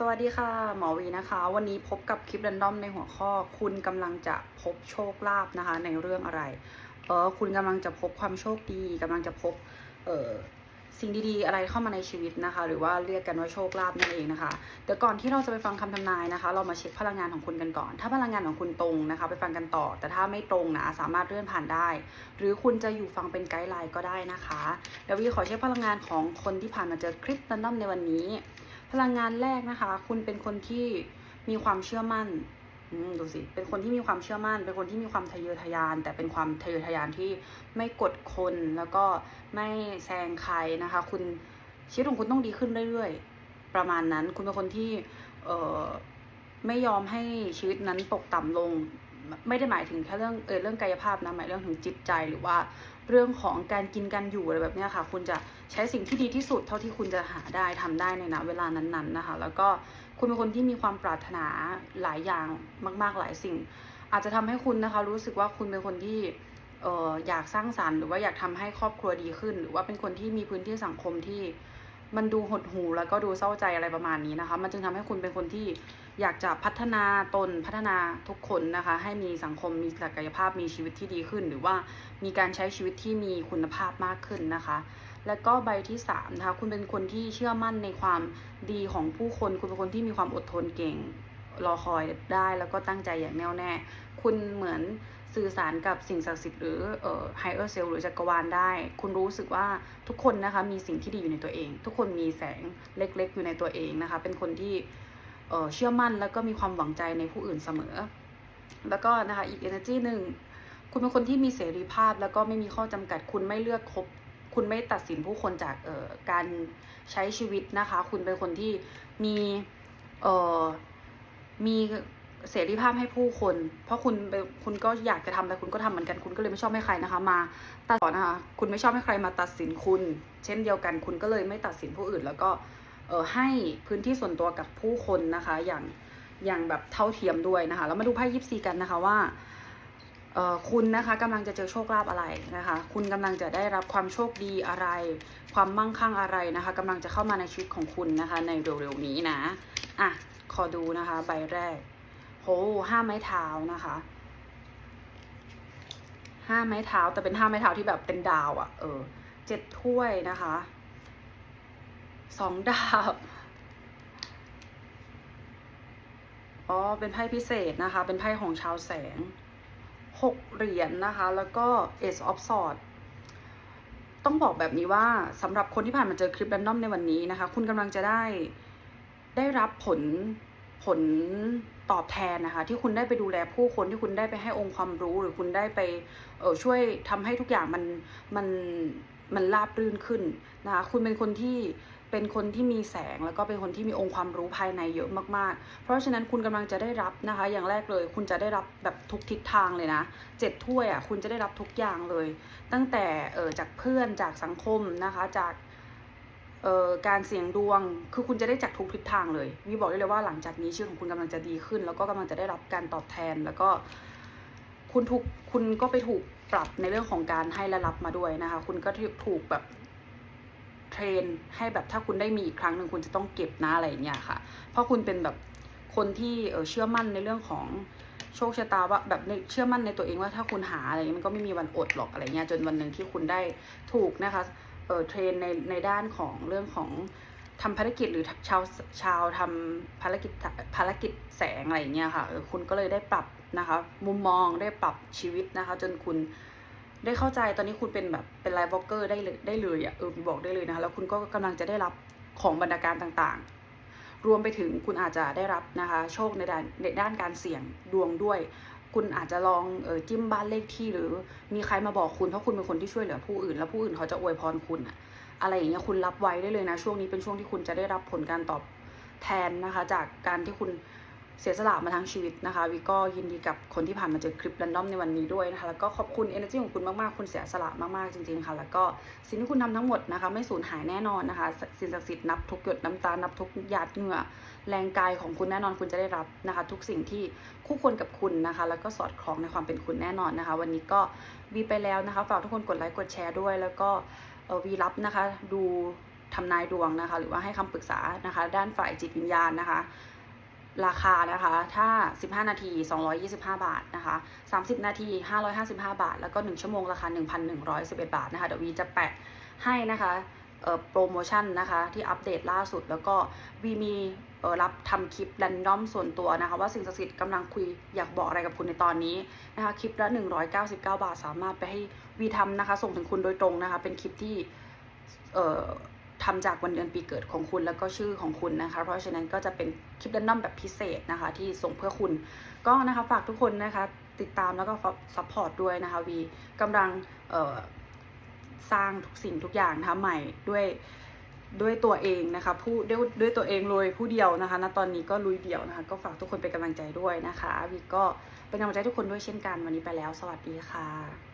สวัสดีค่ะหมอวีนะคะ วันนี้พบกับคลิป r รนดอมในหัวข้อ คุณกำลังจะพบโชคลาภนะคะ ในเรื่องอะไรเออคุณกำลังจะพบความโชคดีกำลังจะพบเออสิ่งดีๆ อะไรเข้ามาในชีวิตนะคะ หรือว่าเรียกกันว่าโชคลาภนั่นเองนะคะเดี๋ยวก่อนที่เราจะไปฟังคำทำนายนะคะ เรามาเช็คพลังงานของคุณกันก่อน ถ้าพลังงานของคุณตรงนะคะ ไปฟังกันต่อ แต่ถ้าไม่ตรงนะสามารถเลื่อนผ่านได้ หรือคุณจะอยู่ฟังเป็นไกด์ไลน์ก็ได้นะคะเดี๋ยววีขอเช็คพลังงานของคนที่ผ่านมาเจอคลิป r รนดอมในวันนี้ พลังงานแรกนะคะ คุณเป็นคนที่มีความเชื่อมั่นดูสิ เป็นคนที่มีความเชื่อมั่น เป็นคนที่มีความทะเยอทะยาน แต่เป็นความทะเยอทะยานที่ไม่กดคนแล้วก็ไม่แซงใครนะคะ คุณชีวิตของคุณต้องดีขึ้นเรื่อยๆ ประมาณนั้น คุณเป็นคนที่ เออไม่ยอมให้ชีวิตนั้นตกต่ำลง ไม่ได้หมายถึงแค่เรื่องเออเรื่องกายภาพนะหมายเรื่องถึงจิตใจหรือว่าเรื่องของการกินการอยู่อะไรแบบนี้ค่ะ คุณจะใช้สิ่งที่ดีที่สุดเท่าที่คุณจะหาได้ทำได้ในณเวลานั้นๆนะคะ แล้วก็คุณเป็นคนที่มีความปรารถนาหลายอย่างมาก ๆหลายสิ่ง อาจจะทำให้คุณนะคะ รู้สึกว่าคุณเป็นคนที่เอออยากสร้างสรรค์หรือว่าอยากทำให้ครอบครัวดีขึ้น หรือว่าเป็นคนที่มีพื้นที่สังคมที่มันดูหดหู่แล้วก็ดูเศร้าใจอะไรประมาณนี้นะคะ มันจึงทำให้คุณเป็นคนที่ อยากจะพัฒนาตนพัฒนาทุกคนนะคะ ให้มีสังคมมีศักยภาพมีชีวิตที่ดีขึ้น หรือว่ามีการใช้ชีวิตที่มีคุณภาพมากขึ้นนะคะ แล้วก็ใบที่สามนะคะคุณเป็นคนที่เชื่อมั่นในความดีของผู้คน คุณเป็นคนที่มีความอดทนเก่งรอคอยได้แล้วก็ตั้งใจอย่างแน่วแน่ คุณเหมือนสื่อสารกับสิ่งศักดิ์สิทธิ์หรือเอ่อ higher self หรือจักรวาลได้ คุณรู้สึกว่าทุกคนนะคะมีสิ่งที่ดีอยู่ในตัวเอง ทุกคนมีแสงเล็กๆ อยู่ในตัวเองนะคะ เป็นคนที่ เเชื่อมั่นแล้วก็มีความหวังใจในผู้อื่นเสมอ แล้วก็นะคะอีก energy หนึ่งคุณเป็นคนที่มีเสรีภาพ แล้วก็ไม่มีข้อจำกัดคุณไม่เลือกคบคุณไม่ตัดสินผู้คนจากการใช้ชีวิตนะคะ คุณเป็นคนที่มีมีเสรีภาพให้ผู้คน เพราะคุณคุณก็อยากจะทำแต่คุณก็ทำเหมือนกันคุณก็เลยไม่ชอบให้ใครนะคะ มาตัดต่อนะคะคุณไม่ชอบให้ใครมาตัดสินคุณ เช่นเดียวกันคุณก็เลยไม่ตัดสินผู้อื่นแล้วก็ ให้พื้นที่ส่วนตัวกับผู้คนนะคะ อย่างอย่างแบบเท่าเทียมด้วยนะคะแล้วมาดูไพ่ยิปซีกันนะคะว่าเออคุณนะคะกำลังจะเจอโชคลาภอะไรนะคะ คุณกำลังจะได้รับความโชคดีอะไร ความมั่งคั่งอะไรนะคะกำลังจะเข้ามาในชีวิตของคุณนะคะ ในเร็วๆนี้นะอะขอดูนะคะ ใบแรกโหห้าไม้เท้านะคะห้าไม้เท้าแต่เป็นห้าไม้เท้าที่แบบเป็นดาวอะ่ะเออเจ็ดถ้วยนะคะ สองดาวอ๋อ เป็นไพ่พิเศษนะคะ เป็นไพ่ของชาวแสงหกเหรียญนนะคะ แล้วก็ Ace of Swords ต้องบอกแบบนี้ว่าสำหรับคนที่ผ่านมาเจอคลิป r รนดอมในวันนี้นะคะ คุณกำลังจะได้ได้รับผลผลตอบแทนนะคะ ที่คุณได้ไปดูแลผู้คนที่คุณได้ไปให้องค์ความรู้ หรือคุณได้ไปเออช่วยทำให้ทุกอย่างมันมันมันราบรื่นขึ้นนะคะคุณเป็นคนที่ เป็นคนที่มีแสงแล้วก็เป็นคนที่มีองค์ความรู้ภายในเยอะมากๆ เพราะฉะนั้นคุณกำลังจะได้รับนะคะ อย่างแรกเลย คุณจะได้รับแบบทุกทิศทางเลยนะเจ็ดถ้วยอะคุณจะได้รับทุกอย่างเลย ตั้งแต่เออจากเพื่อนจากสังคมนะคะจากเอ่อการเสี่ยงดวงคือคุณจะได้จากทุกทิศทางเลยวีบอกได้เลยว่าหลังจากนี้ชีวิตของคุณกำลังจะดีขึ้น แล้วก็กำลังจะได้รับการตอบแทนแล้วก็คุณถูกคุณก็ไปถูกปรับในเรื่องของการให้และรับมาด้วยนะคะ คุณก็ถูกแบบ ทรนให้แบบถ้าคุณได้มีอีกครั้งหนึ่งคุณจะต้องเก็บนะอะไรอย่างเงี้ยค่ะ เพราะคุณเป็นแบบคนที่เชื่อมั่นในเรื่องของโชคชะตาว่าแบบเชื่อมั่นในตัวเองว่าถ้าคุณหาอะไรเงี้ยมันก็ไม่มีวันอดหรอกอะไรเงี้ยจนวันหนึ่งที่คุณได้ถูกนะคะเออเทรนในในด้านของเรื่องของทำภารกิจหรือชาวชาวทำภารกิจภารกิจแสงอะไรเงี้ยค่ะเออคุณก็เลยได้ปรับนะคะ มุมมองได้ปรับชีวิตนะคะ จนคุณ ได้เข้าใจตอนนี้คุณเป็นแบบเป็นไลฟ์บล็อกเกอร์ได้เลยได้เลยอะเออบอกได้เลยนะคะแล้วคุณก็กำลังจะได้รับของบรรณาการต่างๆ รวมไปถึงคุณอาจจะได้รับนะคะโชคในด้านในด้านการเสี่ยงดวงด้วย คุณอาจจะลองเออจิ้มบ้านเลขที่หรือมีใครมาบอกคุณเพราะคุณเป็นคนที่ช่วยเหลือผู้อื่น แล้วผู้อื่นเขาจะอวยพรคุณอะอะไรอย่างเงี้ยคุณรับไว้ได้เลยนะช่วงนี้เป็นช่วงที่คุณจะได้รับผลการตอบแทนนะคะ จากการที่คุณ เสียสละมาทั้งชีวิตนะคะวิก็ยินดีกับคนที่ผ่านมาเจอคลิป r รนดอมในวันนี้ด้วยนะคะแล้วก็ขอบคุณ energy ของคุณมากๆ คุณเสียสละมากๆจริงๆค่ะ แล้วก็สิ่งที่คุณทำทั้งหมดนะคะ ไม่สูญหายแน่นอนนะคะสิ่งศักดิ์สิทธิ์นับทุกหยดน้ำตานับทุกหยาดเหงื่อแรงกายของคุณแน่นอนคุณจะได้รับนะคะ ทุกสิ่งที่คู่ควรกับคุณนะคะ แล้วก็สอดคล้องในความเป็นคุณแน่นอนนะคะ วันนี้ก็วีไปแล้วนะคะฝากทุกคนกดไลค์กดแชร์ด้วย แล้วก็วีรับนะคะดูทำนายดวงนะคะ หรือว่าให้คำปรึกษานะคะ ด้านฝ่ายจิตวิญญาณนะคะ ราคานะคะ ถ้า 15 นาที 225 บาทนะคะ 30 นาที 555 บาท แล้วก็ 1 ชั่วโมงราคา 1,111 บาทนะคะ เดี๋ยววีจะแปะให้นะคะโปรโมชั่นนะคะที่อัปเดตล่าสุดแล้วก็วีมีรับทำคลิป r รนดอมส่วนตัวนะคะ ว่าสิ่งศักดิ์สิทธิ์กำลังคุยอยากบอกอะไรกับคุณในตอนนี้นะคะคลิปละ 199 บาทสามารถไปให้วีทำนะคะ ส่งถึงคุณโดยตรงนะคะ เป็นคลิปที่ ทำจากวันเดือนปีเกิดของคุณแล้วก็ชื่อของคุณนะคะ เพราะฉะนั้นก็จะเป็นคลิปดันดอมแบบพิเศษนะคะ ที่ส่งเพื่อคุณก็นะคะฝากทุกคนนะคะติดตามแล้วก็ซัพพอร์ตด้วยนะคะวีกำลังสร้างทุกสิ่งทุกอย่างนะคะใหม่ด้วยด้วยตัวเองนะคะผู้ด้วยด้วยตัวเองเลยผู้เดียวนะคะณตอนนี้ก็ลุยเดี่ยวนะคะ ก็ฝากทุกคนเป็นกำลังใจด้วยนะคะวีก็เป็นกำลังใจทุกคนด้วยเช่นกันวันนี้ไปแล้ว สวัสดีค่ะ